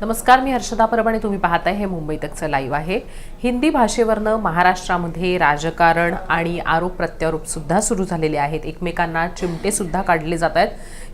नमस्कार मी हर्षदा परभणे तुम्ही पाहताय हे मुंबई तकचं लाईव्ह आहे. हिंदी भाषेवरनं महाराष्ट्रामध्ये राजकारण आणि आरोप प्रत्यारोपसुद्धा सुरू झालेले आहेत. एकमेकांना चिमटेसुद्धा काढले जात आहेत.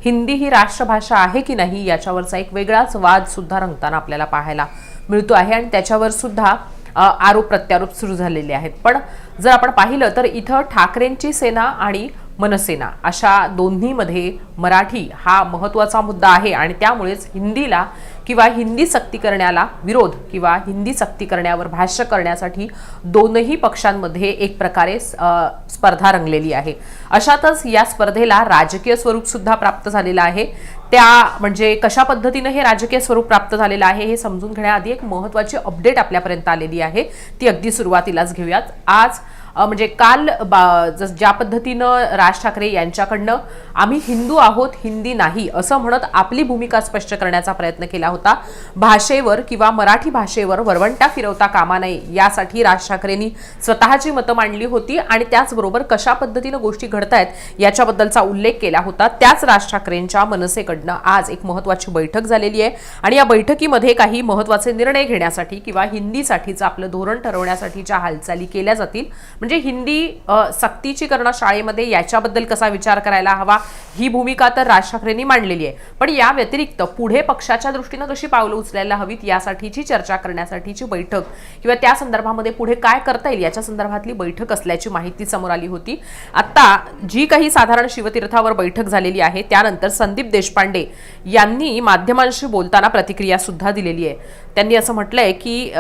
हिंदी ही राष्ट्रभाषा आहे की नाही याच्यावरचा एक वेगळाच वादसुद्धा रंगताना आपल्याला पाहायला मिळतो आहे आणि त्याच्यावर सुद्धा आरोप प्रत्यारोप सुरू झालेले आहेत. पण जर आपण पाहिलं तर इथं ठाकरेंची सेना आणि मनसेना अशा दोन्हीमध्ये मराठी हा महत्त्वाचा मुद्दा आहे आणि त्यामुळेच हिंदीला किंवा हिंदी सक्ती करण्याला विरोध किंवा हिंदी सक्ती करण्यावर भाष्य करण्यासाठी दोनही पक्षांमध्ये एक प्रकारे स्पर्धा रंगलेली आहे. अशातच या स्पर्धेला राजकीय स्वरूप सुद्धा प्राप्त झालेलं आहे. त्या म्हणजे कशा पद्धतीनं हे राजकीय स्वरूप प्राप्त झालेलं आहे हे समजून घेण्याआधी एक महत्त्वाची अपडेट आपल्यापर्यंत आलेली आहे. ती अगदी सुरुवातीलाच घेऊयात. आज म्हणजे काल बा- ज्या पद्धतीनं राज ठाकरे यांच्याकडनं आम्ही हिंदू आहोत हिंदी नाही असं म्हणत आपली भूमिका स्पष्ट करण्याचा प्रयत्न केला होता. भाषेवर किंवा मराठी भाषेवर वरवंटा फिरवता कामा नये यासाठी राज ठाकरेंनी स्वतःची मतं मांडली होती आणि त्याचबरोबर कशा पद्धतीनं गोष्टी घडतायत याच्याबद्दलचा उल्लेख केला होता. त्याच राज ठाकरेंच्या मनसेकडनं आज एक महत्वाची बैठक झालेली आहे आणि या बैठकीमध्ये काही महत्त्वाचे निर्णय घेण्यासाठी किंवा हिंदीसाठीचं आपलं धोरण ठरवण्यासाठीच्या हालचाली केल्या जातील. म्हणजे हिंदी सक्तीची करणं शाळेमध्ये याच्याबद्दल कसा विचार करायला हवा ही भूमिका तर राज ठाकरेंनी मांडलेली आहे. पण या व्यतिरिक्त पुढे पक्षाच्या दृष्टीनं कशी पावलं उचलायला हवीत यासाठीची चर्चा करण्यासाठीची बैठक किंवा त्या संदर्भामध्ये पुढे काय करता येईल याच्या संदर्भातली बैठक असल्याची माहिती समोर आली होती. आता जी काही साधारण शिवतीर्थावर बैठक झालेली आहे त्यानंतर संदीप देशपांडे यांनी माध्यमांशी बोलताना प्रतिक्रिया सुद्धा दिलेली आहे. त्यांनी असं म्हटलंय की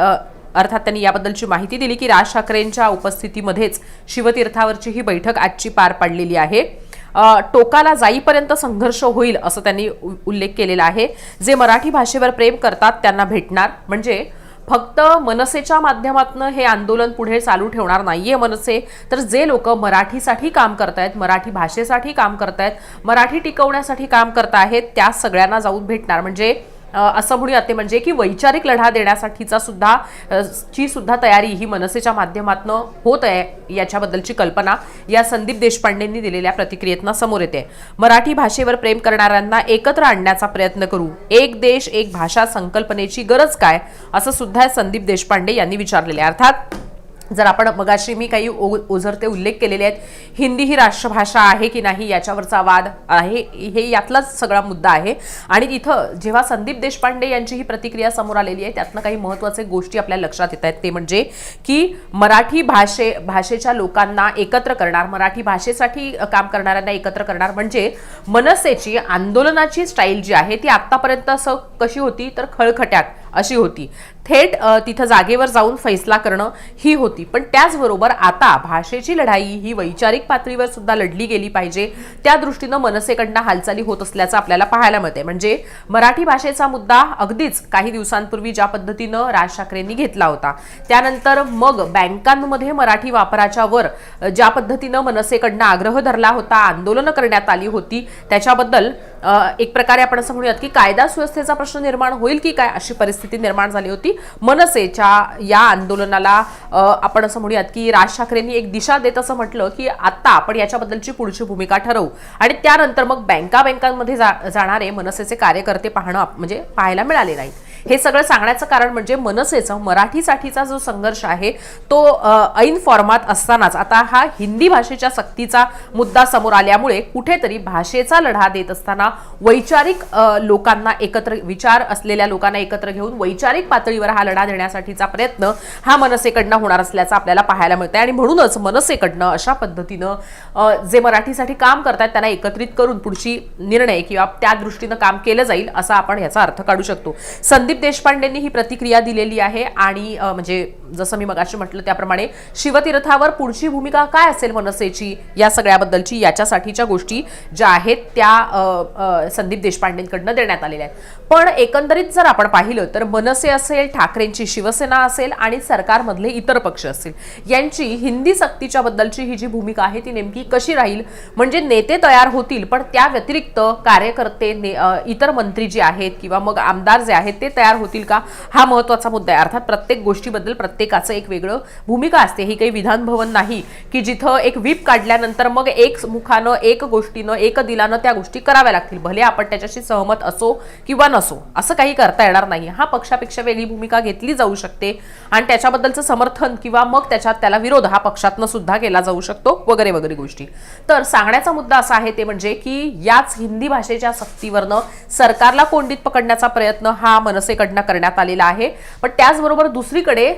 अर्थात त्यांनी याबद्दलची माहिती दिली की राज ठाकरेंच्या उपस्थितीमध्येच शिवतीर्थावरची ही बैठक आजची पार पडलेली आहे. टोकाला जाईपर्यंत संघर्ष होईल असं त्यांनी उ- उल्लेख केलेला आहे. जे मराठी भाषेवर प्रेम करतात त्यांना भेटणार. म्हणजे फक्त मनसेच्या माध्यमातून हे आंदोलन पुढे चालू ठेवणार नाहीये मनसे. तर जे लोक मराठीसाठी काम करतायत मराठी भाषेसाठी काम करतायत मराठी टिकवण्यासाठी काम करतायत त्या सगळ्यांना जाऊन भेटणार. म्हणजे असं म्हणूयात ते म्हणजे की वैचारिक लढा देण्यासाठीचा सुद्धा ची सुद्धा तयारी ही मनसेच्या माध्यमातून होत आहे याच्याबद्दलची कल्पना या संदीप देशपांडेंनी दिलेल्या प्रतिक्रियेतनं समोर येते. मराठी भाषेवर प्रेम करणाऱ्यांना एकत्र आणण्याचा प्रयत्न करू. एक देश एक भाषा संकल्पनेची गरज काय? असं सुद्धा संदीप देशपांडे यांनी विचारलेले आहे. अर्थात जर आपण मगाशी मी काही ओझरते उल्लेख केलेले आहेत हिंदी ही राष्ट्रभाषा आहे की नाही याच्यावरचा वाद आहे हे यातलाच सगळा मुद्दा आहे. आणि इथं जेव्हा संदीप देशपांडे यांची ही प्रतिक्रिया समोर आलेली आहे त्यातनं काही महत्त्वाचे गोष्टी आपल्या लक्षात येत आहेत. ते म्हणजे की मराठी भाषे भाषेच्या लोकांना एकत्र करणार मराठी भाषेसाठी काम करणाऱ्यांना एकत्र करणार म्हणजे मनसेची आंदोलनाची स्टाईल जी आहे ती आत्तापर्यंत असं कशी होती तर खळखट्यात अशी होती. थेट तिथं जागेवर जाऊन फैसला करणं ही होती. पण त्याचबरोबर आता भाषेची लढाई ही वैचारिक पातळीवर सुद्धा लढली गेली पाहिजे. त्या दृष्टीनं मनसेकडनं हालचाली होत असल्याचं आपल्याला पाहायला मिळते म्हणजे मराठी भाषेचा मुद्दा अगदीच काही दिवसांपूर्वी ज्या पद्धतीनं राज ठाकरेंनी घेतला होता त्यानंतर मग बँकांमध्ये मराठी वापराच्या वर ज्या पद्धतीनं मनसेकडनं आग्रह धरला होता आंदोलनं करण्यात आली होती त्याच्याबद्दल एक प्रकारे आपण असं म्हणूयात की कायदा सुव्यवस्थेचा प्रश्न निर्माण होईल की काय अशी परिस्थिती निर्माण झाली होती. मनसेच्या या आंदोलनाला आपण असं म्हणूयात की राज ठाकरेंनी एक दिशा देत असं म्हटलं की आता आपण याच्याबद्दलची पुढची भूमिका ठरवू. आणि त्यानंतर मग बँका बँकांमध्ये जा- जाणारे मनसेचे कार्यकर्ते पाहणं म्हणजे पाहायला मिळाले नाही हे सगळं सांगण्याचं कारण म्हणजे मनसेचं मराठीसाठीचा जो संघर्ष आहे तो ऐन फॉर्मात असतानाच. आता हा हिंदी भाषेच्या सक्तीचा मुद्दा समोर आल्यामुळे कुठेतरी भाषेचा लढा देत असताना वैचारिक लोकांना एकत्र विचार असलेल्या लोकांना एकत्र घेऊन वैचारिक पातळीवर हा लढा देण्यासाठीचा प्रयत्न हा मनसेकडनं होणार असल्याचं आपल्याला पाहायला मिळतंय. आणि म्हणूनच मनसेकडनं अशा पद्धतीनं जे मराठीसाठी काम करतात त्यांना एकत्रित करून पुढची निर्णय किंवा त्या दृष्टीनं काम केलं जाईल असा आपण याचा अर्थ काढू शकतो. संदीप देशपांडेंनी ही प्रतिक्रिया दिलेली आहे आणि म्हणजे जसं मी मगाशी म्हटलं त्याप्रमाणे शिवतीर्थावर पुढची भूमिका काय असेल मनसेची या सगळ्याबद्दलची याच्यासाठीच्या गोष्टी ज्या आहेत त्या संदीप देशपांडेंकडनं देण्यात आलेल्या आहेत. पण एकंदरीत जर आपण पाहिलं तर मनसे असेल ठाकरेंची शिवसेना असेल आणि सरकारमधले इतर पक्ष असतील यांची हिंदी सक्तीच्या बद्दलची ही जी भूमिका आहे ती नेमकी कशी राहील? म्हणजे नेते तयार होतील पण त्या व्यतिरिक्त कार्यकर्ते ने- इतर मंत्री जे आहेत किंवा मग आमदार जे आहेत ते तयार तयार होतील का? हा महत्त्वाचा मुद्दा आहे. अर्थात प्रत्येक गोष्टीबद्दल प्रत्येकाचं एक वेगळं भूमिका असते. ही काही विधान भवन नाही की जिथं एक व्हीप काढल्यानंतर मग एक मुखानं एक गोष्टीनं एक दिलानं त्या गोष्टी कराव्या लागतील. भले आपण त्याच्याशी सहमत असो किंवा नसो. असं काही करता येणार नाही. हा पक्षापेक्षा वेगळी भूमिका घेतली जाऊ शकते आणि त्याच्याबद्दलचं समर्थन किंवा मग त्याच्यात त्याला विरोध हा पक्षातनं सुद्धा केला जाऊ शकतो वगैरे वगैरे गोष्टी. तर सांगण्याचा मुद्दा असा आहे ते म्हणजे की याच हिंदी भाषेच्या सक्तीवरनं सरकारला कोंडीत पकडण्याचा प्रयत्न हा मनसे मनसेकडनं करण्यात आलेला आहे. पण त्याचबरोबर दुसरीकडे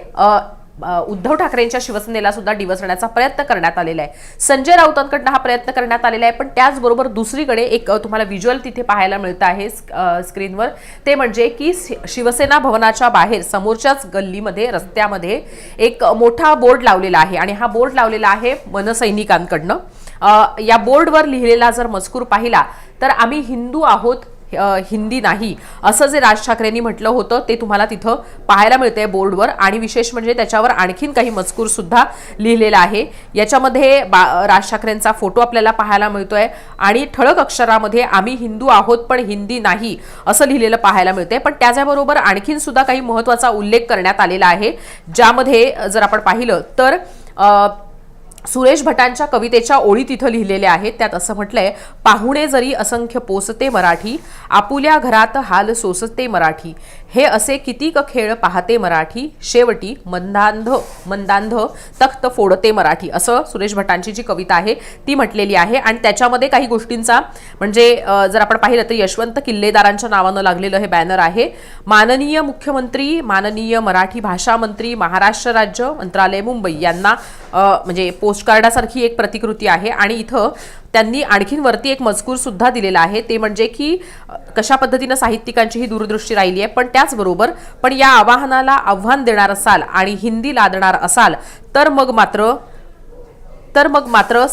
उद्धव ठाकरेंच्या शिवसेनेला सुद्धा डिवसण्याचा प्रयत्न करण्यात आलेला आहे. संजय राऊतांकडनं हा प्रयत्न करण्यात आलेला आहे पण त्याचबरोबर दुसरीकडे एक तुम्हाला व्हिज्युअल तिथे पाहायला मिळतं आहे स्क्रीनवर ते म्हणजे की शिवसेना भवनाच्या बाहेर समोरच्याच गल्लीमध्ये रस्त्यामध्ये एक मोठा बोर्ड लावलेला आहे. आणि हा बोर्ड लावलेला आहे मनसैनिकांकडनं या बोर्डवर लिहिलेला जर मजकूर पाहिला तर आम्ही हिंदू आहोत हिंदी नाही असं जे राज ठाकरेंनी म्हटलं होतं ते तुम्हाला तिथं पाहायला मिळतंय बोर्डवर. आणि विशेष म्हणजे त्याच्यावर आणखीन काही मजकूर सुद्धा लिहिलेला आहे. याच्यामध्ये बा- राज ठाकरेंचा फोटो आपल्याला पाहायला मिळतोय. आणि ठळक अक्षरामध्ये आम्ही हिंदू आहोत पण हिंदी नाही असं लिहिलेलं पाहायला मिळतंय. पण त्याच्याबरोबर आणखीन सुद्धा काही महत्त्वाचा उल्लेख करण्यात आलेला आहे. ज्यामध्ये जर आपण पाहिलं तर सुरेश भटांच्या कवितेच्या ओळी तिथं लिहिलेल्या आहेत. त्यात असं म्हटलंय पाहुणे जरी असंख्य पोसते मराठी आपुल्या घरात हाल सोसते मराठी. हे असे कितीक खेळ पाहते मराठी? शेवटी मंदांध मंदांध तख्त फोडते मराठी. असं सुरेश भटांची जी कविता आहे ती म्हटलेली आहे. आणि त्याच्यामध्ये काही गोष्टींचा म्हणजे जर आपण पाहिलं तर यशवंत किल्लेदारांच्या नावानं लागलेलं हे बॅनर आहे. माननीय मुख्यमंत्री माननीय मराठी भाषा मंत्री महाराष्ट्र राज्य मंत्रालय मुंबई यांना म्हणजे पोस्टकार्डासारखी एक प्रतिकृती आहे. आणि इथं त्यांनी आणखीन वरती एक मजकूर सुद्धा दिलेला आहे. ते म्हणजे की कशा पद्धतीनं साहित्यिकांची ही दूरदृष्टी राहिली आहे. पण त्याचबरोबर पण या आवाहनाला आव्हान देणार असाल आणि हिंदी लादणार असाल तर मग मात्र तर मग मात्र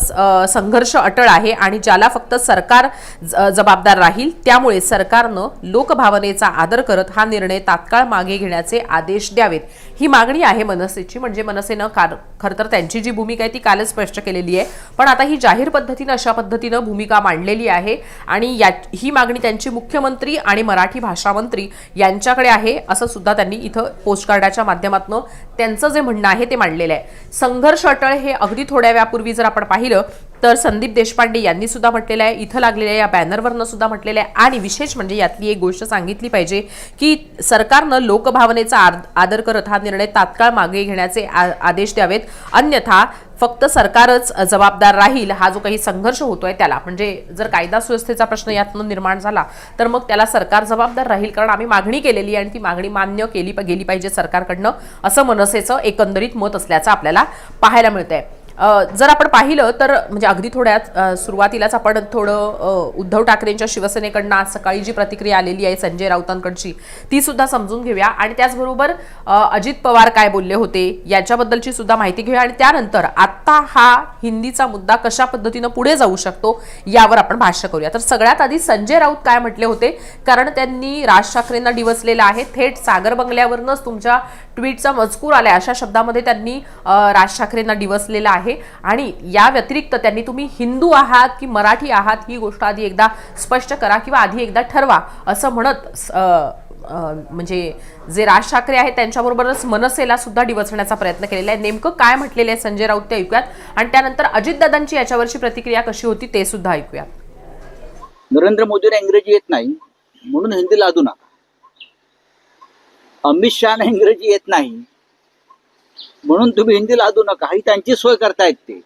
संघर्ष अटळ आहे आणि ज्याला फक्त सरकार ज- जबाबदार राहील त्यामुळे सरकारनं लोकभावनेचा आदर करत हा निर्णय तात्काळ मागे घेण्याचे आदेश द्यावेत. ही मागणी आहे मनसेची म्हणजे मनसेनं कार खरं तर त्यांची जी भूमिका आहे ती कालच स्पष्ट केलेली आहे. पण आता ही जाहीर पद्धतीनं अशा पद्धतीनं भूमिका मांडलेली आहे आणि या ही मागणी त्यांची मुख्यमंत्री आणि मराठी भाषा मंत्री यांच्याकडे आहे असं सुद्धा त्यांनी इथं पोस्टकार्डाच्या माध्यमातून त्यांचं जे म्हणणं आहे ते मांडलेलं आहे. संघर्ष अटळ हे अगदी थोड्या वेळापूर्वी जर आपण पाहिलं तर संदीप देशपांडे यांनी सुद्धा म्हटलेलं आहे इथं लागलेल्या या बॅनरवरनं सुद्धा म्हटलेलं आहे. आणि विशेष म्हणजे यातली एक गोष्ट सांगितली पाहिजे की सरकारनं लोकभावनेचा आद- आदर करत हा निर्णय तात्काळ मागे घेण्याचे आ- आदेश द्यावेत. अन्यथा फक्त सरकारच जबाबदार राहील हा जो काही संघर्ष होतोय त्याला. म्हणजे जर कायदा सुव्यवस्थेचा प्रश्न यातनं निर्माण झाला तर मग त्याला सरकार जबाबदार राहील कारण आम्ही मागणी केलेली आणि ती मागणी मान्य केली गेली पाहिजे सरकारकडनं असं मनसेचं एकंदरीत मत असल्याचं आपल्याला पाहायला मिळतंय. आहे जर आपण पाहिलं तर म्हणजे अगदी थोड्यात सुरुवातीलाच आपण थोडं उद्धव ठाकरेंच्या शिवसेनेकडनं आज सकाळी जी प्रतिक्रिया आलेली आहे संजय राऊतांकडची ती सुद्धा समजून घेऊया. आणि त्याचबरोबर अजित पवार काय बोलले होते याच्याबद्दलची सुद्धा माहिती घेऊया. आणि त्यानंतर आत्ता हा हिंदीचा मुद्दा कशा पद्धतीनं पुढे जाऊ शकतो यावर आपण भाष्य करूया. तर सगळ्यात आधी संजय राऊत काय म्हटले होते कारण त्यांनी राज ठाकरेंना डिवसलेलं आहे. थेट सागर बंगल्यावरनंच तुमच्या ट्विटचा मजकूर आलाय. अशा शब्दामध्ये त्यांनी राज ठाकरेंना डिवसलेला आहे. आणि या व्यतिरिक्त त्यांनी तुम्ही हिंदू आहात की मराठी आहात ही गोष्ट आधी एकदा स्पष्ट करा किंवा आधी एकदा ठरवा असं म्हणत म्हणजे जे राज ठाकरे आहेत त्यांच्याबरोबरच मनसेला सुद्धा डिवचण्याचा प्रयत्न केलेला आहे. नेमकं काय म्हटलेलं आहे संजय राऊत ते ऐकूयात. आणि त्यानंतर अजितदादांची याच्यावरची प्रतिक्रिया कशी होती ते सुद्धा ऐकूयात. नरेंद्र मोदीला इंग्रजी येत नाही म्हणून हिंदी लादू नका. अमित शहाना इंग्रजी येत नाही म्हणून तुम्ही हिंदी लादू नका. ही त्यांची सोय करतायत ते.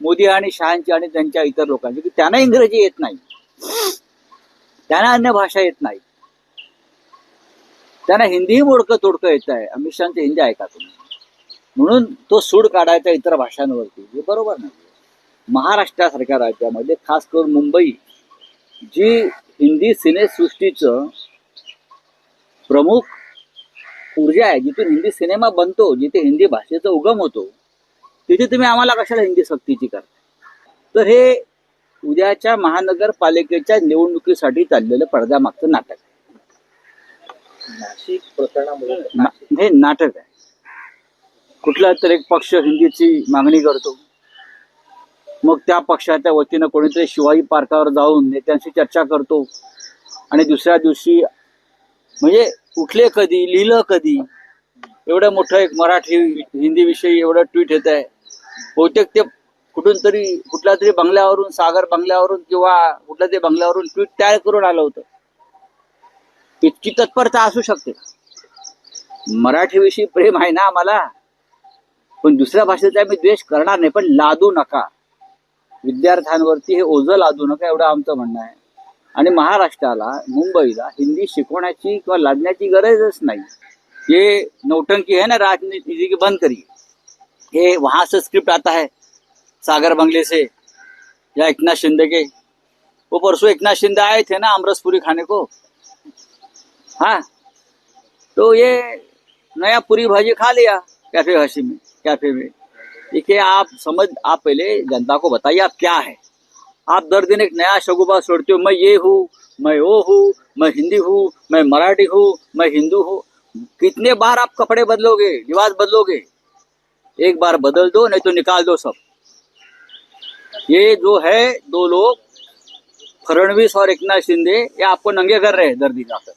मोदी आणि शहांची आणि त्यांच्या इतर लोकांची. की त्यांना इंग्रजी येत नाही. त्यांना अन्य भाषा येत नाही. त्यांना हिंदीही मोडकं तोडकं येत आहे. अमित शहाचे हिंदी ऐका तुम्ही. म्हणून तो सूड काढायचा इतर भाषांवरती. हे बरोबर नाही. महाराष्ट्रासारख्या राज्यामध्ये खास करून मुंबई जी हिंदी सिनेसृष्टीचं प्रमुख ऊर्जा आहे जिथून हिंदी सिनेमा बनतो जिथे हिंदी भाषेचा उगम होतो तिथे तुम्ही आम्हाला कशाला हिंदी सक्तीची करता? तर हे उद्याच्या महानगरपालिकेच्या निवडणुकीसाठी चाललेलं पडद्यामागचं नाटक आहे. नाशिक प्रकरणामुळे हे नाटक आहे. कुठला तर एक पक्ष हिंदीची मागणी करतो. मग त्या पक्षाच्या वतीनं कोणीतरी शिवाजी पार्कावर जाऊन नेत्यांशी चर्चा करतो. आणि दुसऱ्या दिवशी म्हणजे उठले कधी लिहिलं कधी? एवढं मोठं एक मराठी हिंदी विषयी एवढं ट्विट येत आहे. बहुतेक ते कुठून तरी कुठल्या तरी बंगल्यावरून सागर बंगल्यावरून किंवा कुठल्या तरी बंगल्यावरून ट्विट तयार करून आलं होतं. इतकी तत्परता असू शकते. मराठीविषयी प्रेम आहे ना आम्हाला? पण दुसऱ्या भाषेचा आम्ही द्वेष करणार नाही पण लादू नका. विद्यार्थ्यांवरती हे ओझं लादू नका एवढं आमचं म्हणणं आहे. आणि महाराष्ट्राला मुंबईला हिंदी शिकवण्याची किंवा लादण्याची गरजच नाही. ये नौटंकी है ना राजनीति की बंद करिए ये वहां से स्क्रिप्ट आता है सागर बंगले से या एकनाथ शिंदे के. वो परसों एकनाथ शिंदे आए थे ना अमरसपुरी खाने को. हाँ? तो ये नया पूरी भाजी खा लिया कैफे हसी में कैफे में. देखिए आप समझ आप पहले जनता को बताइए आप क्या है? आप दर दिन एक नया शगुबा छोड़ते हो, मैं ये हूँ, मैं वो हूँ, मैं हिंदी हूँ, मैं मराठी हूँ, मैं हिंदू हूँ। कितने बार आप कपड़े बदलोगे लिबास बदलोगे? एक बार बदल दो, नहीं तो निकाल दो सब। ये जो है, दो लोग, फडणवीस और एक नाथ शिंदे, ये आपको नंगे कर रहे हैं दर्दी जाकर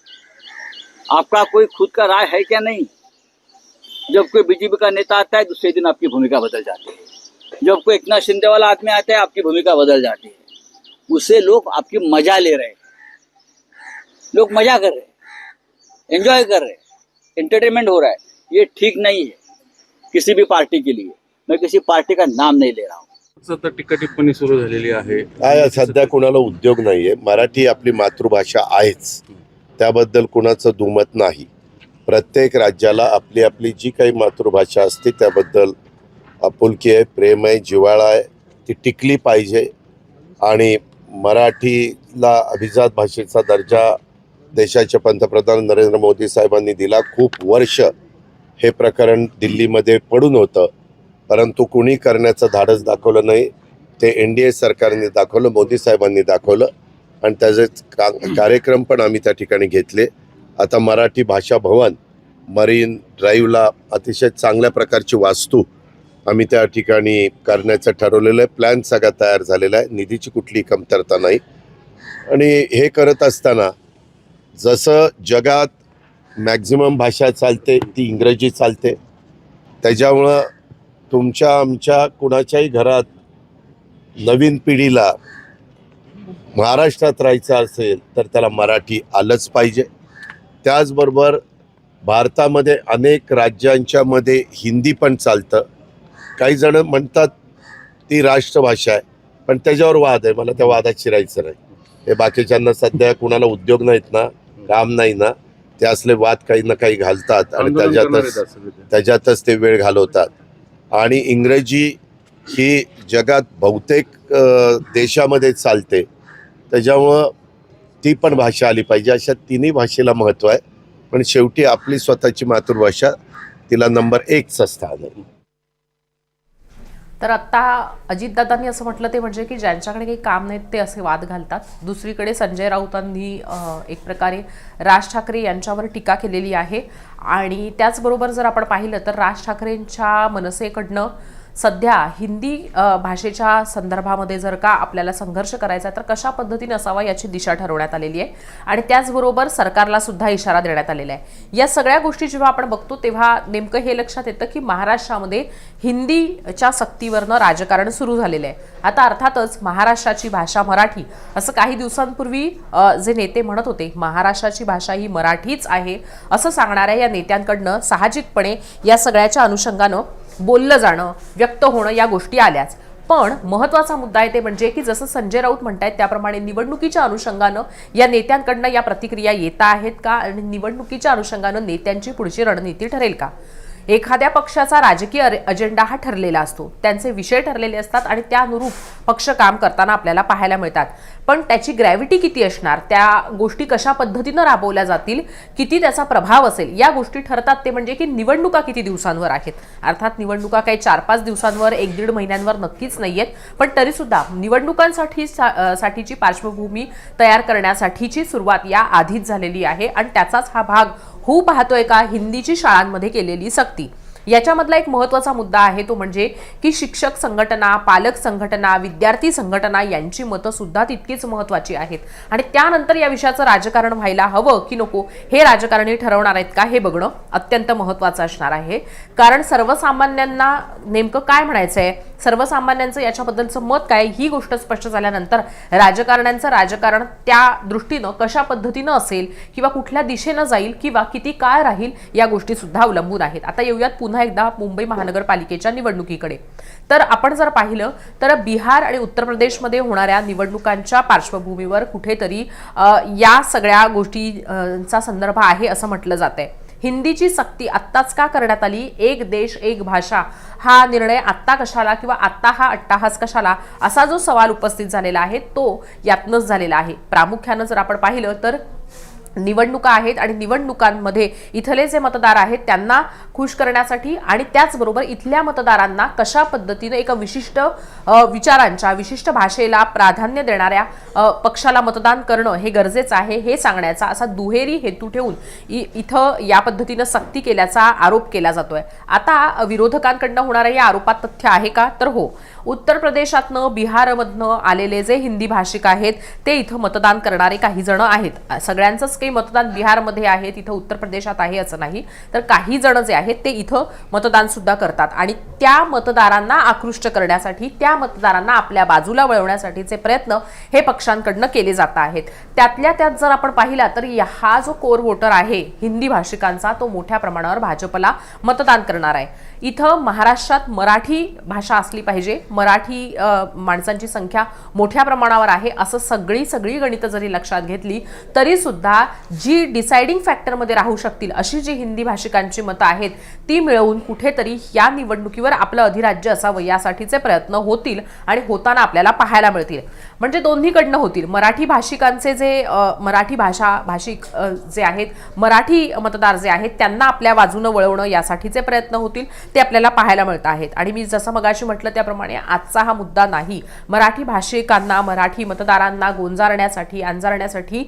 आपका कोई खुद का राय है क्या नहीं? जब कोई बीजेपी का नेता आता है, दूसरे दिन आपकी भूमिका बदल जाती है। जब कोई एक नाथ शिंदे वाला आदमी आता है, आपकी भूमिका बदल जाती है। उससे लोग आपकी मजा ले रहे हैं। लोग मजा कर रहे हैं एंजॉय कर रहे हैं। एंटरटेनमेंट हो रहा है। ये ठीक नहीं है किसी भी पार्टी के लिए। मैं किसी पार्टी का नाम नहीं ले रहा हूँ। आता टीका टिप्पणी सुरू झालेली आहे. काय सध्या कुणाला उद्योग नाहीये. मराठी आपली मातृभाषा आहेच. त्याबद्दल कुणाचं दुमत नाही. प्रत्येक राज्याला आपली आपली जी काही मातृभाषा असते त्याबद्दल आपुलकी आहे प्रेम आहे जिव्हाळा आहे ती टिकली पाहिजे. आणि मराठीला अभिजात भाषेचा दर्जा देशाचे पंतप्रधान नरेंद्र मोदी साहेबांनी दिला. खूप वर्ष हे प्रकरण दिल्लीमध्ये पडून होतं. परंतु कुणी करण्याचं धाडस दाखवलं नाही. ते एन डी ए सरकारने दाखवलं मोदी साहेबांनी दाखवलं. आणि त्याचे का कार्यक्रम पण आम्ही त्या ठिकाणी घेतले. आता मराठी भाषा भवन मरीन ड्राईव्हला अतिशय चांगल्या प्रकारची वास्तू आम्ही त्या ठिकाणी करण्याचं ठरवलेलं आहे. प्लॅन सगळा तयार झालेला आहे. निधीची कुठली कमतरता नाही. आणि हे करत असताना जसं जगात मॅक्झिमम भाषा चालते ती इंग्रजी चालते त्याच्यामुळं तुमच्या आमच्या कुणाच्याही घरात नवीन पिढीला महाराष्ट्रात राहायचं असेल तर त्याला मराठी आलंच पाहिजे. त्याचबरोबर भारतामध्ये अनेक राज्यांच्यामध्ये हिंदी पण चालतं. काही जण म्हणतात ती राष्ट्रभाषा आहे पण त्याच्यावर वाद आहे. मला त्या वादात शिरायचं नाही. हे बाकीच्यांना सध्या कुणाला उद्योग नाहीत ना काम नाही ना ते असले वाद काही ना काही घालतात आणि त्याच्यातच. त्याच्यातच ते वेळ घालवतात. आणि इंग्रजी ही जगात बहुतेक देशामध्ये चालते. त्याच्यामुळं ती पण भाषा आली पाहिजे. अशा तिन्ही भाषेला महत्त्व आहे. पण शेवटी आपली स्वतःची मातृभाषा तिला नंबर एकचं स्थान आहे. तर आत्ता अजितदादांनी असं म्हटलं ते म्हणजे की ज्यांच्याकडे काही काम नाहीत ते असे वाद घालतात. दुसरीकडे संजय राऊतांनी एक प्रकारे राज ठाकरे यांच्यावर टीका केलेली आहे. आणि त्याचबरोबर जर आपण पाहिलं तर राज ठाकरेंच्या मनसेकडनं सध्या हिंदी भाषेच्या संदर्भामध्ये जर का आपल्याला संघर्ष करायचा आहे तर कशा पद्धतीने असावा याची दिशा ठरवण्यात आलेली आहे. आणि त्याचबरोबर सरकारला सुद्धा इशारा देण्यात आलेला आहे. या सगळ्या गोष्टी जेव्हा आपण बघतो तेव्हा नेमकं हे लक्षात येतं की महाराष्ट्रामध्ये हिंदीच्या सक्तीवरनं राजकारण सुरू झालेलं आहे. आता अर्थातच महाराष्ट्राची भाषा मराठी असं काही दिवसांपूर्वी जे नेते म्हणत होते महाराष्ट्राची भाषा ही मराठीच आहे असं सांगणाऱ्या या नेत्यांकडनं साहजिकपणे या सगळ्याच्या अनुषंगानं बोललं जाणं व्यक्त होणं या गोष्टी आल्याच. पण महत्त्वाचा मुद्दा आहे ते म्हणजे की जसं संजय राऊत म्हणतायत त्याप्रमाणे निवडणुकीच्या अनुषंगानं या नेत्यांकडनं या प्रतिक्रिया येत आहेत का? आणि निवडणुकीच्या अनुषंगानं नेत्यांची पुढची रणनीती ठरेल का? एखाद्या पक्षाचा राजकीय अजेंडा हा ठरलेला असतो. त्यांचे विषय ठरलेले असतात आणि त्यानुरूप पक्ष काम करताना आपल्याला पाहायला मिळतात. पण त्याची ग्रॅव्हिटी किती असणार? त्या गोष्टी कशा पद्धतीनं राबवल्या जातील? किती त्याचा प्रभाव असेल? या गोष्टी ठरतात ते म्हणजे की निवडणुका किती दिवसांवर आहेत? अर्थात निवडणुका काही चार पाच दिवसांवर एक दीड महिन्यांवर नक्कीच नाही आहेत पण तरीसुद्धा निवडणुकांसाठी सा- साठीची पार्श्वभूमी तयार करण्यासाठीची सुरुवात या आधीच झालेली आहे आणि त्याचाच हा भाग हू पाहतोय का हिंदीची शाळांमध्ये केलेली सक्ती? याच्यामधला एक महत्त्वाचा मुद्दा आहे तो म्हणजे की शिक्षक संघटना पालक संघटना विद्यार्थी संघटना यांची मतं सुद्धा तितकीच महत्त्वाची आहेत. आणि त्यानंतर या विषयाचं राजकारण व्हायला हवं की नको हे राजकारणी ठरवणार आहेत का हे बघणं अत्यंत महत्त्वाचं असणार आहे. कारण सर्वसामान्यांना नेमकं काय म्हणायचं आहे सर्वसामान्यांचं याच्याबद्दलचं मत काय? ही गोष्ट स्पष्ट झाल्यानंतर राजकारण्यांचं राजकारण त्या दृष्टीनं कशा पद्धतीनं असेल किंवा कुठल्या दिशेनं जाईल किंवा किती काळ राहील या गोष्टी सुद्धा अवलंबून आहेत. आता येऊयात पुन्हा एकदा मुंबई महानगरपालिकेच्या निवडणुकीकडे. तर आपण जर पाहिलं तर बिहार आणि उत्तर प्रदेशमध्ये होणाऱ्या निवडणुकांच्या पार्श्वभूमीवर कुठेतरी या सगळ्या गोष्टींचा संदर्भ आहे असं म्हटलं जात आहे हिंदीची सक्ती आत्ताच का करण्यात आली? एक देश एक भाषा. हा निर्णय आत्ता कशाला किंवा आत्ता हा अट्टाहास कशाला? असा जो सवाल उपस्थित झालेला आहे तो यातनंच झालेला आहे. प्रामुख्यानं जर आपण पाहिलं तर निवडणुका आहेत आणि निवडणुकांमध्ये इथले जे मतदार आहेत त्यांना खुश करण्यासाठी आणि त्याचबरोबर इथल्या मतदारांना कशा पद्धतीनं एका विशिष्ट विचारांच्या विशिष्ट भाषेला प्राधान्य देणाऱ्या पक्षाला मतदान करणं हे गरजेचं आहे हे सांगण्याचा असा दुहेरी हेतू ठेवून इ- इथं या पद्धतीनं सक्ती केल्याचा आरोप केला जातोय. आता विरोधकांकडनं होणाऱ्या या आरोपात तथ्य आहे का? तर हो. उत्तर प्रदेशातनं बिहारमधनं आलेले जे हिंदी भाषिक आहेत ते इथं मतदान करणारे काही जण आहेत. सगळ्यांचंच काही मतदान बिहारमध्ये आहे तिथं उत्तर प्रदेशात आहे असं नाही. तर काही जण जे आहेत ते इथं मतदान सुद्धा करतात. आणि त्या मतदारांना आकृष्ट करण्यासाठी त्या मतदारांना आपल्या बाजूला वळवण्यासाठीचे प्रयत्न हे पक्षांकडनं केले जात आहेत. त्यातल्या त्यात जर आपण पाहिला तर हा जो कोर वोटर आहे हिंदी भाषिकांचा तो मोठ्या प्रमाणावर भाजपला मतदान करणार आहे. इथं महाराष्ट्रात मराठी भाषा असली पाहिजे मराठी माणसांची संख्या मोठ्या प्रमाणावर आहे असं सगळी सगळी गणितं जरी लक्षात घेतली तरी सुद्धा जी डिसाइडिंग फॅक्टरमध्ये राहू शकतील अशी जी हिंदी भाषिकांची मतं आहेत ती मिळवून कुठेतरी या निवडणुकीवर आपलं अधिराज्य असावं यासाठीचे प्रयत्न होतील आणि होताना आपल्याला पाहायला मिळतील. म्हणजे दोन्हीकडनं होतील. मराठी भाषिकांचे जे मराठी भाषा भाषिक जे आहेत मराठी मतदार जे आहेत त्यांना आपल्या बाजूनं वळवणं यासाठीचे प्रयत्न होतील ते आपल्याला पाहायला मिळत आहेत. आणि मी जसं मगाशी म्हटलं त्याप्रमाणे आजचा हा मुद्दा नाही. मराठी भाषिकांना मराठी मतदारांना गोंजारण्यासाठी अंजारण्यासाठी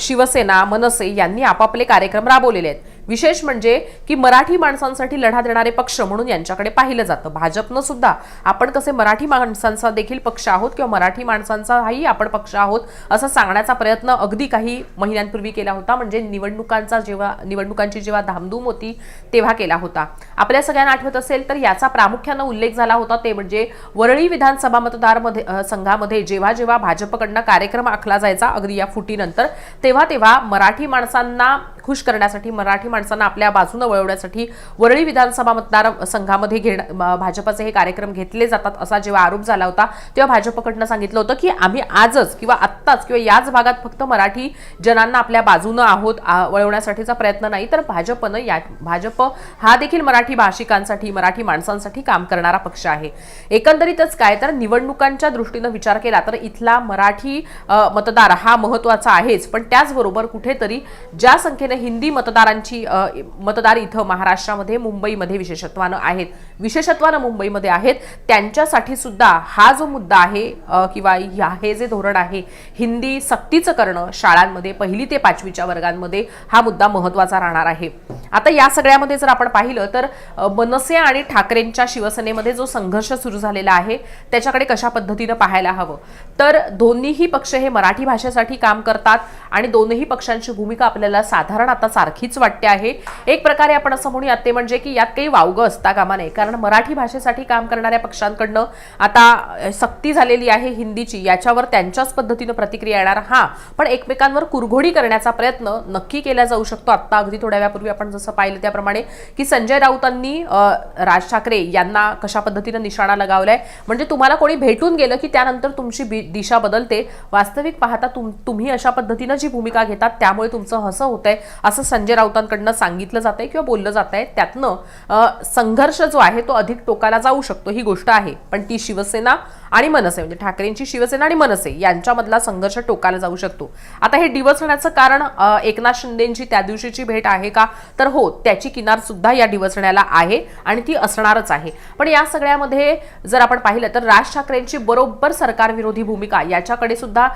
शिवसेना मनसे यांनी आपापले कार्यक्रम राबवलेले आहेत. विशेष म्हणजे की मराठी माणसांसाठी लढा देणारे पक्ष म्हणून यांच्याकडे पाहिलं जातं. भाजपनं सुद्धा आपण कसे मराठी माणसांचा देखील पक्ष आहोत किंवा मराठी माणसांचाही आपण पक्ष आहोत असं सांगण्याचा प्रयत्न अगदी काही महिन्यांपूर्वी केला होता. म्हणजे निवडणुकांचा जेव्हा निवडणुकांची जेव्हा धामधूम होती तेव्हा केला होता. आपल्या सगळ्यांना आठवत असेल तर याचा प्रामुख्यानं उल्लेख झाला होता ते म्हणजे वरळी विधानसभा मतदारमध्ये संघामध्ये जेव्हा जेव्हा भाजपकडनं कार्यक्रम आखला जायचा अगदी या फुटीनंतर तेव्हा तेव्हा मराठी माणसांना खुश करण्यासाठी मराठी माणसांना आपल्या बाजूनं वळवण्यासाठी वरळी विधानसभा मतदार संघामध्ये घेण भाजपाचे भाजपचे हे कार्यक्रम घेतले जातात असा जेव्हा आरोप झाला होता तेव्हा भाजपकडनं सांगितलं होतं की आम्ही आजच किंवा आत्ताच किंवा याच भागात फक्त मराठी जनांना आपल्या बाजूनं आहोत वळवण्यासाठीचा प्रयत्न नाही तर भाजपनं या भाजप हा देखील मराठी भाषिकांसाठी मराठी माणसांसाठी काम करणारा पक्ष आहे. एकंदरीतच काय तर निवडणुकांच्या दृष्टीनं विचार केला तर इथला मराठी मतदार हा महत्त्वाचा आहेच पण त्याचबरोबर कुठेतरी ज्या संख्येने हिंदी मतदारांची मतदार इथं महाराष्ट्रामध्ये मुंबईमध्ये विशेषत्वानं आहेत. विशेषत्वानं मुंबईमध्ये आहेत. त्यांच्यासाठी सुद्धा हा जो मुद्दा आहे किंवा ह्या- हे जे धोरण आहे हिंदी सक्तीचं करणं शाळांमध्ये पहिली ते पाचवीच्या वर्गांमध्ये हा मुद्दा महत्त्वाचा राहणार आहे. आता या सगळ्यामध्ये जर आपण पाहिलं तर मनसे आणि ठाकरेंच्या शिवसेनेमध्ये जो संघर्ष सुरू झालेला आहे त्याच्याकडे कशा पद्धतीनं पाहायला हवं? तर दोन्हीही पक्ष हे मराठी भाषेसाठी काम करतात आणि दोनही पक्षांची भूमिका आपल्याला साधारण आता सारखीच वाटते आहे. एक प्रकारे आपण असं म्हणूयात ते म्हणजे की यात काही वावगं असता कामा नये. कारण मराठी भाषेसाठी काम करणाऱ्या पक्षांकडनं आता सक्ती झालेली आहे हिंदीची. याच्यावर त्यांच्याच पद्धतीनं प्रतिक्रिया येणार. हा पण एकमेकांवर कुरघोडी करण्याचा प्रयत्न नक्की केला जाऊ शकतो. आत्ता अगदी थोड्या वेळापूर्वी आपण जसं पाहिलं त्याप्रमाणे की संजय राऊतांनी राज ठाकरे यांना कशा पद्धतीनं निशाणा लगावलाय. म्हणजे तुम्हाला कोणी भेटून गेलं की त्यानंतर तुमची दिशा बदलते. वास्तविक पाहता तुम तुम्ही अशा पद्धतीनं जी भूमिका घेतात त्यामुळे तुमचं हसं होतंय असं संजय राऊतांकडनं सांगितलं जात आहे किंवा बोललं जात आहे त्यातनं संघर्ष जो आहे तो अधिक टोकाला जाऊ शकतो ही गोष्ट आहे. पण ती शिवसेना आणि मनसे म्हणजे ठाकरेंची शिवसेना आणि मनसे यांच्यामधला संघर्ष टोकाला जाऊ शकतो. आता हे डिवसण्याचं कारण एकनाथ शिंदेची त्या दिवशीची भेट आहे का? तर हो त्याची किनार सुद्धा या डिवसण्याला आहे आणि ती असणारच आहे. पण या सगळ्यामध्ये जर आपण पाहिलं तर राज ठाकरेंची बरोबर सरकारविरोधी भूमिका याच्याकडे सुद्धा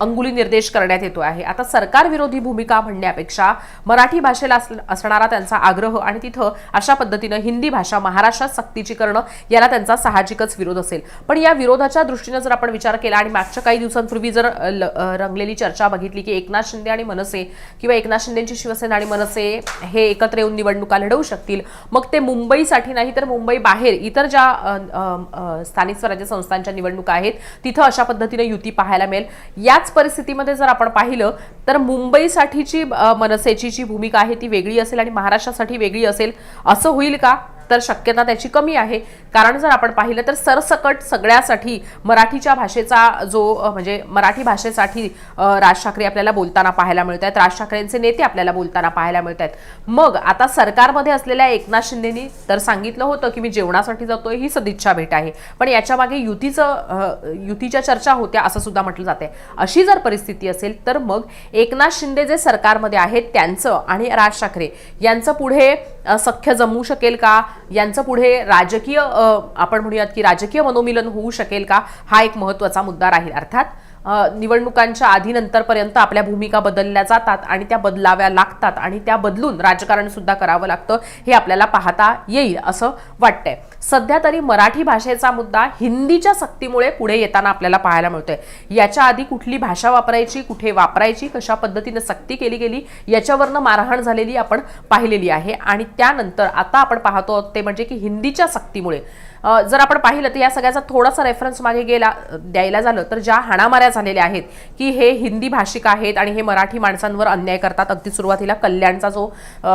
अंगुली निर्देश करण्यात येतो आहे. आता सरकारविरोधी भूमिका म्हणण्यापेक्षा मराठी भाषेला अस- असणारा त्यांचा आग्रह आणि तिथं अशा पद्धतीनं हिंदी भाषा महाराष्ट्रात सक्तीची करणं याला त्यांचा साहजिकच विरोध असेल. पण या विरोधाच्या दृष्टीनं जर आपण विचार केला आणि मागच्या काही दिवसांपूर्वी जर ल- रंगलेली चर्चा बघितली की एकनाथ शिंदे आणि मनसे किंवा एकनाथ शिंदेची शिवसेना आणि मनसे हे एकत्र येऊन निवडणुका लढवू शकतील मग ते मुंबईसाठी नाही तर मुंबई बाहेर इतर ज्या स्थानिक स्वराज्य संस्थांच्या निवडणुका आहेत तिथं अशा पद्धतीने युती पाहायला मिळेल. याच परिस्थितीमध्ये जर आपण पाहिलं तर मुंबईसाठीची मनसेची जी भूमिका आहे ती वेगळी असेल आणि महाराष्ट्रासाठी वेगळी असेल असं होईल का? तर शक्यता त्याची कमी आहे. कारण जर आपण पाहिलं तर सरसकट सगळ्यासाठी मराठीच्या भाषेचा जो म्हणजे मराठी भाषेसाठी राज ठाकरे आपल्याला बोलताना पाहायला मिळत आहेत. राज ठाकरेंचे नेते आपल्याला बोलताना पाहायला मिळत आहेत. मग आता सरकारमध्ये असलेल्या एकनाथ शिंदेनी तर सांगितलं होतं की मी जेवणासाठी जातोय ही सदिच्छा भेट आहे. पण याच्या मागे युतीचं युतीच्या चर्चा होत्या असं सुद्धा म्हटलं जाते अशी जर परिस्थिती असेल तर मग एकनाथ शिंदे जे सरकारमध्ये आहेत त्यांचं आणि राज ठाकरे यांचं पुढे सख्य जमू शकेल का? यांचं पुढे राजकीय आपण म्हणूयात की राजकीय मनोमिलन होऊ शकेल का? हा एक महत्त्वाचा मुद्दा राहील. अर्थात निवडणुकांच्या आधी नंतरपर्यंत आपल्या भूमिका बदलल्या जातात आणि त्या बदलाव्या लागतात आणि त्या बदलून राजकारण सुद्धा करावं लागतं हे आपल्याला पाहता येईल असं वाटतंय. सध्या तरी मराठी भाषेचा मुद्दा हिंदीच्या सक्तीमुळे पुढे येताना आपल्याला पाहायला मिळतोय. याच्या आधी कुठली भाषा वापरायची कुठे वापरायची कशा पद्धतीने सक्ती केली गेली याच्यावरनं मारहाण झालेली आपण पाहिलेली आहे. आणि त्यानंतर आता आपण पाहतो आहोत ते म्हणजे की हिंदीच्या सक्तीमुळे जर आपण पाहिलं तर या सगळ्याचा थोडासा रेफरन्स मागे गेला द्यायला झालं तर ज्या हाणामाऱ्या झालेल्या आहेत की हे हिंदी भाषिक आहेत आणि हे मराठी माणसांवर अन्याय करतात. अगदी सुरुवातीला कल्याणचा जो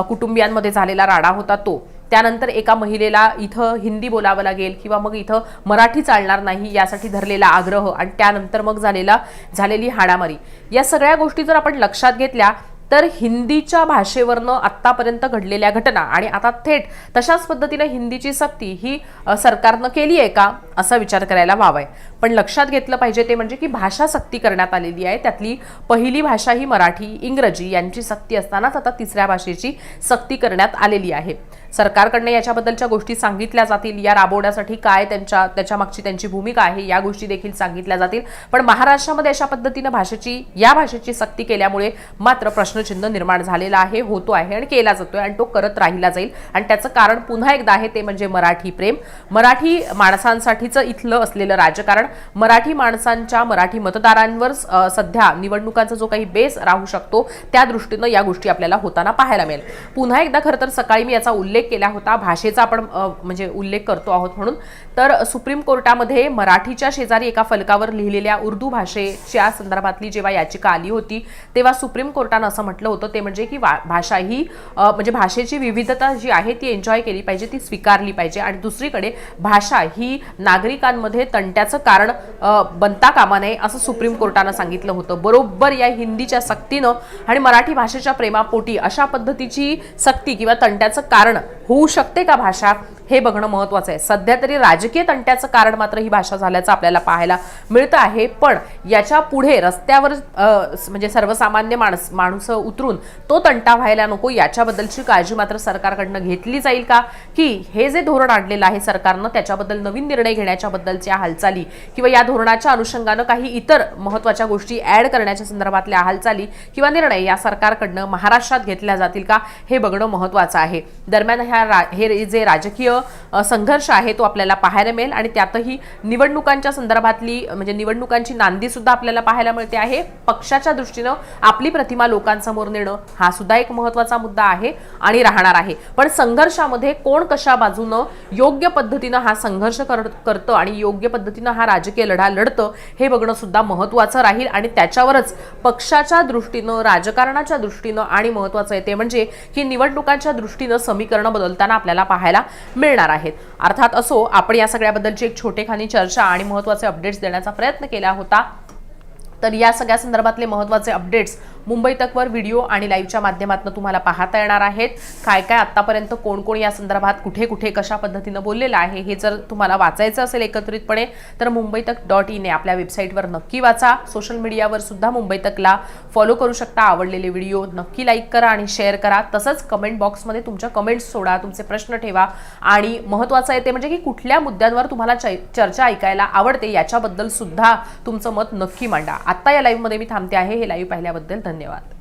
कुटुंबियांमध्ये झालेला राडा होता तो त्यानंतर एका महिलेला इथं हिंदी बोलावं लागेल किंवा मग इथं मराठी चालणार नाही यासाठी धरलेला आग्रह आणि त्यानंतर मग झालेला झालेली हाणामारी. या सगळ्या गोष्टी जर आपण लक्षात घेतल्या तर हिंदीच्या भाषेवरनं आत्तापर्यंत घडलेल्या घटना आणि आता थेट तशाच पद्धतीनं हिंदीची सक्ती ही सरकारनं केली आहे का? असा विचार करायला वावा आहे पण लक्षात घेतलं पाहिजे ते म्हणजे की भाषा सक्ती करण्यात आलेली आहे. त्यातली पहिली भाषा ही मराठी इंग्रजी यांची सक्ती असतानाच आता तिसऱ्या भाषेची सक्ती करण्यात आलेली आहे. सरकारकडनं याच्याबद्दलच्या गोष्टी सांगितल्या जातील. या राबवण्यासाठी काय त्यांच्या त्याच्यामागची त्यांची भूमिका आहे या गोष्टी देखील सांगितल्या जातील. पण महाराष्ट्रामध्ये अशा पद्धतीनं भाषेची या भाषेची सक्ती केल्यामुळे मात्र प्रश्नचिन्ह निर्माण झालेला आहे होतो आहे आणि केला जातोय आणि तो करत राहिला जाईल. आणि त्याचं कारण पुन्हा एकदा आहे ते म्हणजे मराठी प्रेम. मराठी माणसांसाठी माणसांसाठीचं इथलं असलेलं राजकारण मराठी माणसांच्या मराठी मतदारांवर सध्या निवडणुकांचा जो काही बेस राहू शकतो त्या दृष्टीनं या गोष्टी आपल्याला होताना पाहायला मिळेल. पुन्हा एकदा खरं तर सकाळी मी याचा उल्लेख केला होता भाषेचा आपण म्हणजे उल्लेख करतो आहोत म्हणून. तर सुप्रीम कोर्टामध्ये मराठीच्या शेजारी एका फलकावर लिहिलेल्या उर्दू भाषेच्या संदर्भातली जेव्हा याचिका आली होती तेव्हा सुप्रीम कोर्टानं असं म्हटलं होतं ते म्हणजे की भाषा ही म्हणजे भाषेची विविधता जी आहे ती एन्जॉय केली पाहिजे ती स्वीकारली पाहिजे. आणि दुसरीकडे भाषा ही नागरिकांमध्ये तंट्याचं कारण बनता कामा नये असं सुप्रीम कोर्टानं सांगितलं होतं. बरोबर या हिंदीच्या सक्तीनं आणि मराठी भाषेच्या प्रेमापोटी अशा पद्धतीची सक्ती किंवा तंट्याचं कारण होऊ शकते का भाषा? हे बघणं महत्वाचं आहे. सध्या तरी राजकीय तंट्याचं कारण मात्र ही भाषा झाल्याचं आपल्याला पाहायला मिळतं आहे. पण याच्यापुढे रस्त्यावर म्हणजे सर्वसामान्य माणस माणूस उतरून तो तंटा व्हायला नको याच्याबद्दलची काळजी मात्र सरकारकडनं घेतली जाईल का? की हे जे धोरण आणलेलं आहे सरकारनं त्याच्याबद्दल नवीन निर्णय घेण्याच्या बद्दलच्या हालचाली किंवा या धोरणाच्या अनुषंगानं काही इतर महत्त्वाच्या गोष्टी ऍड करण्याच्या संदर्भातल्या हालचाली किंवा निर्णय या सरकारकडनं महाराष्ट्रात घेतल्या जातील का? हे बघणं महत्वाचं आहे. दरम्यान ह्या रा- हे जे राजकीय संघर्ष आहे तो आपल्याला पाहायला मिळेल. आणि त्यातही निवडणुकांच्या संदर्भातली म्हणजे निवडणुकांची नांदी सुद्धा आपल्याला पाहायला मिळते आहे. पक्षाच्या दृष्टीनं आपली प्रतिमा लोकांसमोर नेणं हा सुद्धा एक महत्त्वाचा मुद्दा आहे आणि राहणार आहे. पण संघर्षामध्ये कोण कशा बाजूनं योग्य पद्धतीनं हा संघर्ष कर- करतं आणि योग्य पद्धतीनं हा राजकीय लढा लढतं हे बघणं सुद्धा महत्वाचं राहील. आणि त्याच्यावरच पक्षाच्या दृष्टीनं राजकारणाच्या दृष्टीनं आणि महत्वाचं आहे ते म्हणजे की निवडणुकांच्या दृष्टीनं समीकरणं बदलताना आपल्याला पाहायला मिळणार आहेत. अर्थात असो आपण या सगळ्याबद्दलची एक छोटेखानी चर्चा आणि महत्त्वाचे अपडेट्स देण्याचा प्रयत्न केला होता तर या सगळ्या संदर्भातले महत्त्वाचे अपडेट्स मुंबई तकवर व्हिडिओ आणि लाईव्हच्या माध्यमातून तुम्हाला पाहता येणार आहेत. काय काय आतापर्यंत कोण कोण या संदर्भात कुठे कुठे कशा पद्धतीनं बोललेलं आहे हे जर तुम्हाला वाचायचं असेल एकत्रितपणे तर मुंबई तक डॉट इन आपल्या वेबसाईटवर नक्की वाचा. सोशल मीडियावर सुद्धा मुंबई तकला फॉलो करू शकता. आवडलेले व्हिडिओ नक्की लाईक करा आणि शेअर करा. तसंच कमेंट बॉक्समध्ये तुमच्या कमेंट्स सोडा तुमचे प्रश्न ठेवा. आणि महत्त्वाचं आहे ते म्हणजे की कुठल्या मुद्द्यांवर तुम्हाला चर्चा ऐकायला आवडते याच्याबद्दल सुद्धा तुमचं मत नक्की मांडा. आत्ता या लाईव्हमध्ये मी थांबते आहे. हे लाईव्ह पाहिल्याबद्दल धन्यवाद